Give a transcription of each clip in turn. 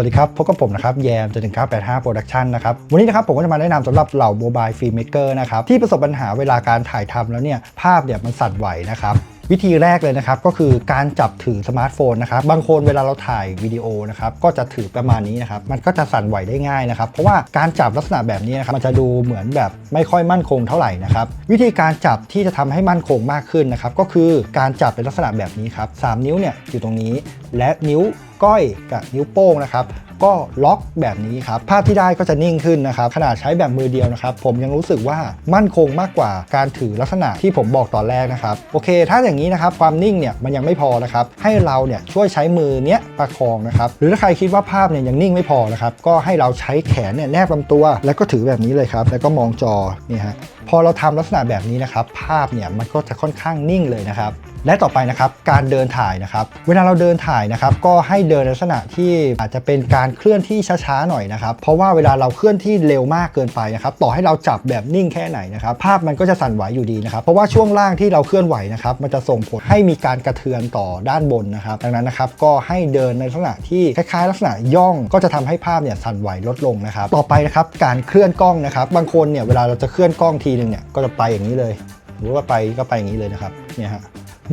วัสดีครับ พบกับผมนะครับ แยมจนถึง985 Production นะครับ วันนี้นะครับผมก็จะมาแนะนำสำหรับเหล่าโมบายฟิล์มเมกเกอร์นะครับ ที่ประสบปัญหาเวลาการถ่ายทำแล้วเนี่ย ภาพเนี่ยมันสั่นไหวนะครับ วิธีแรกเลยนะครับก็คือการจับถือสมาร์ทโฟนนะครับบางคนเวลาเราถ่ายวิดีโอนะครับก็จะถือประมาณนี้นะครับมันก็จะสั่นไหวได้ง่ายนะครับเพราะว่าการจับลักษณะแบบนี้นะครับมันจะดูเหมือนแบบไม่ค่อยมั่นคงเท่าไหร่นะครับวิธีการจับที่จะทำให้มั่นคงมากขึ้นนะครับก็คือการจับเป็นลักษณะแบบนี้ครับสามนิ้วเนี่ยอยู่ตรงนี้ และนิ้วก้อยกับนิ้วโป้งนะครับ ก็ล็อกแบบนี้ครับ ภาพที่ได้ก็จะนิ่งขึ้นนะครับ ขนาดใช้แบบมือเดียวนะครับ ผมยังรู้สึกว่ามั่นคงมากกว่าการถือลักษณะที่ผมบอกตอนแรกนะครับ โอเค ถ้าอย่างนี้นะครับ ความนิ่งเนี่ยมันยังไม่พอนะครับ ให้เราเนี่ยช่วยใช้มือเนี้ยประคองนะครับ หรือถ้าใครคิดว่าภาพเนี่ยยังนิ่งไม่พอนะครับ ก็ให้เราใช้แขนเนี่ยแนบลำตัว แล้วก็ถือแบบนี้เลยครับ แล้วก็มองจอนี่ฮะ พอเราทำลักษณะแบบนี้นะครับ ภาพเนี่ยมันก็จะค่อนข้างนิ่งเลยนะครับและต่อไปนะครับการเดินถ่ายนะครับ เวลาเราเดินถ่ายนะครับ ก็ให้เดินในลักษณะที่อาจจะเป็นการเคลื่อนที่ช้าๆหน่อยนะครับ เพราะว่าเวลาเราเคลื่อนที่เร็วมากเกินไปนะครับ ต่อให้เราจับแบบนิ่งแค่ไหนนะครับ ภาพมันก็จะสั่นไหวอยู่ดีนะครับ เพราะว่าช่วงล่างที่เราเคลื่อนไหวนะครับ มันจะส่งผลให้มีการกระเทือนต่อด้านบนนะครับ ดังนั้นนะครับก็ให้เดินในลักษณะที่คล้ายๆ ลักษณะย่องก็จะทำให้ภาพเนี่ยสั่นไหวลดลงนะครับ ต่อไปนะครับการเคลื่อนกล้องนะครับ บางคนเนี่ยเวลาเราจะเคลื่อนกล้องทีนึงเนี่ยก็จะไปอย่างนี้เลย หรือว่าไปก็ไปอย่างนี้เลยนะครับเนี่ยฮะ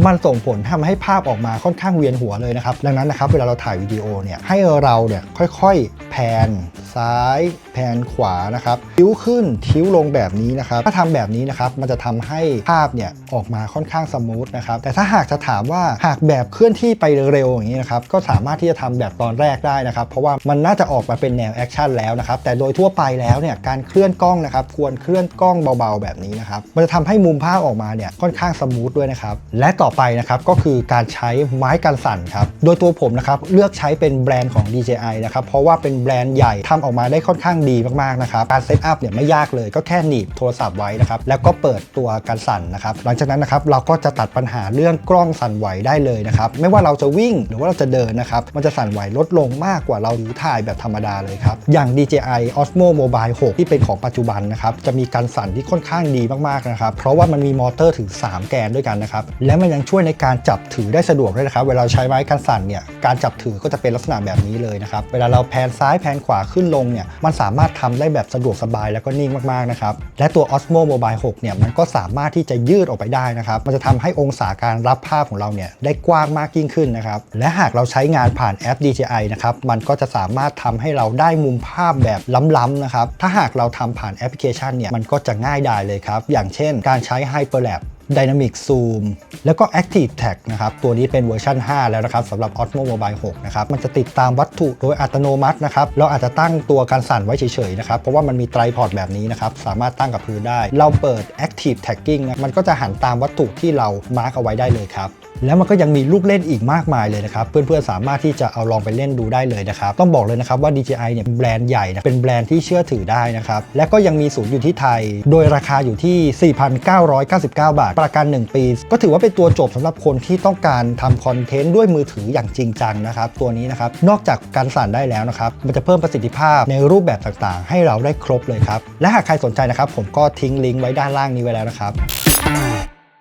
มันส่งผลทำให้ภาพออกมาค่อนข้างเวียนหัวเลยนะครับ ดังนั้นนะครับเวลาเราถ่ายวิดีโอเนี่ยให้เราเนี่ยค่อยๆ แผนซ้าย แผนขวานะครับทิ้วขึ้นทิ้วลงแบบนี้นะครับ ถ้าทำแบบนี้นะครับมันจะทำให้ภาพเนี่ยออกมาค่อนข้างสมูทนะครับแต่ถ้าหากจะถามว่าหากแบบเคลื่อนที่ไปเร็วอย่างนี้นะครับก็สามารถที่จะทำแบบตอนแรกได้นะครับ เพราะว่ามันน่าจะออกมาเป็นแนวแอคชั่นแล้วนะครับแต่โดยทั่วไปแล้วเนี่ยการเคลื่อนกล้องนะครับควรเคลื่อนกล้องเบาๆ แบบนี้นะครับมันจะทำให้มุมภาพออกมาเนี่ยค่อนข้างสมูทด้วยนะครับและต่อไปนะครับก็คือการใช้ไม้กันสั่นครับ โดยตัวผมนะครับเลือกใช้เป็นแบรนด์ของ DJI นะครับเพราะว่าเป็นแบรนด์ใหญ่ทำออกมาได้ค่อนข้างดีมากๆนะครับการเซตอัพเนี่ยไม่ยากเลยก็แค่หนีบโทรศัพท์ไว้นะครับแล้วก็เปิดตัวกันสั่นนะครับหลังจากนั้นนะครับเราก็จะตัดปัญหาเรื่องกล้องสั่นไหวได้เลยนะครับไม่ว่าเราจะวิ่งหรือว่าเราจะเดินนะครับมันจะสั่นไหวลดลงมากกว่าเราถือถ่ายแบบธรรมดาเลยครับอย่าง DJI Osmo Mobile 6 ที่เป็นของปัจจุบันนะครับจะมีการสั่นที่ค่อนข้างดีมากๆนะครับเพราะว่ามันมีมอเตอร์ถึง 3 แกนด้วยกันนะครับและมันยังช่วยในการจับถือได้สะดวกด้วยนะครับ เวลาใช้ไม้กันสั่นเนี่ยการจับถือก็จะเป็นลักษณะแบบนี้เลยนะครับ เวลาเราแพนซ้ายแพนขวาขึ้นลงเนี่ยมันสามารถทำได้แบบสะดวกสบายแล้วก็นิ่งมากๆนะครับ และตัว Osmo Mobile 6เนี่ยมันก็สามารถที่จะยืดออกไปได้นะครับ มันจะทำให้องศาการรับภาพของเราเนี่ยได้กว้างมากยิ่งขึ้นนะครับ และหากเราใช้งานผ่านแอป DJI นะครับ มันก็จะสามารถทำให้เราได้มุมภาพแบบล้ำๆนะครับ ถ้าหากเราทำผ่านแอปพลิเคชันเนี่ย มันก็จะง่ายดายเลยครับ อย่างเช่นการใช้ Hyperlapse Dynamic Zoom แล้วก็ Active Tag นะครับ ตัวนี้เป็นเวอร์ชัน 5 แล้วนะครับสำหรับ Osmo Mobile 6 นะครับ มันจะติดตามวัตถุโดยอัตโนมัตินะครับ เราอาจจะตั้งตัวการสั่นไว้เฉยๆนะครับ เพราะว่ามันมีไตรพอร์ตแบบนี้นะครับ สามารถตั้งกับพื้นได้ เราเปิด Active Tagging นะมันก็จะหันตามวัตถุที่เรามาร์กเอาไว้ได้เลยครับ แล้วมันก็ยังมีลูกเล่นอีกมากมายเลยนะครับ เพื่อนๆ สามารถที่จะเอาลองไปเล่นดูได้เลยนะครับ ต้องบอกเลยนะครับว่า DJI เนี่ยแบรนด์ใหญ่นะเป็นแบรนด์ที่เชื่อถือได้นะครับ และก็ยังมีศูนย์อยู่ที่ไทย โดยราคาอยู่ที่ 4,999 บาท ประกัน 1 ปี ก็ถือว่าเป็นตัวจบสำหรับคนที่ต้องการทำคอนเทนต์ด้วยมือถืออย่างจริงจังนะครับตัวนี้นะครับนอกจากการสั่นได้แล้วนะครับมันจะเพิ่มประสิทธิภาพในรูปแบบต่างๆ ให้เราได้ครบเลยครับและหากใครสนใจนะครับผมก็ทิ้งลิงก์ไว้ด้านล่างนี้ไว้แล้วนะครับ